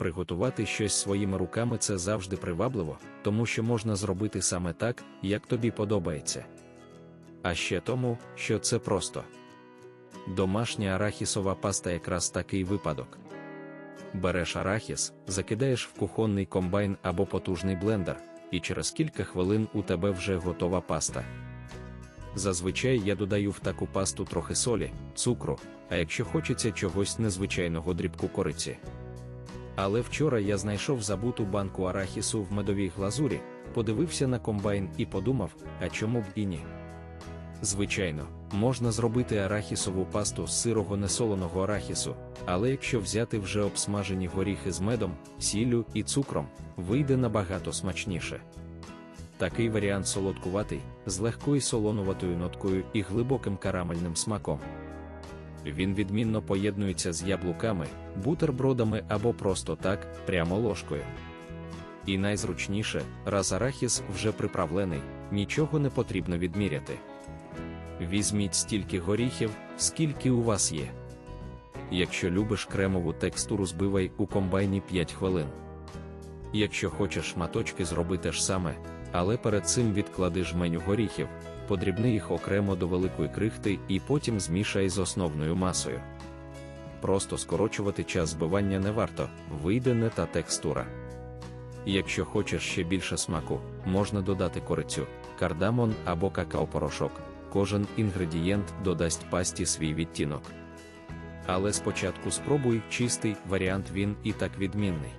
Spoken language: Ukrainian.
Приготувати щось своїми руками це завжди привабливо, тому що можна зробити саме так, як тобі подобається. А ще тому, що це просто. Домашня арахісова паста якраз такий випадок. Береш арахіс, закидаєш в кухонний комбайн або потужний блендер, і через кілька хвилин у тебе вже готова паста. Зазвичай я додаю в таку пасту трохи солі, цукру, а якщо хочеться чогось незвичайного дрібку кориці. Але вчора я знайшов забуту банку арахісу в медовій глазурі, подивився на комбайн і подумав, а чому б і ні. Звичайно, можна зробити арахісову пасту з сирого несоленого арахісу, але якщо взяти вже обсмажені горіхи з медом, сіллю і цукром, вийде набагато смачніше. Такий варіант солодкуватий, з легкою солонуватою ноткою і глибоким карамельним смаком. Він відмінно поєднується з яблуками, бутербродами або просто так, прямо ложкою. І найзручніше, раз арахіс вже приправлений, нічого не потрібно відміряти. Візьміть стільки горіхів, скільки у вас є. Якщо любиш кремову текстуру, збивай у комбайні 5 хвилин. Якщо хочеш шматочки зроби те ж саме, але перед цим відклади жменю горіхів, подрібни їх окремо до великої крихти і потім змішай з основною масою. Просто скорочувати час збивання не варто, вийде не та текстура. Якщо хочеш ще більше смаку, можна додати корицю, кардамон або какао-порошок. Кожен інгредієнт додасть пасті свій відтінок. Але спочатку спробуй чистий варіант він і так відмінний.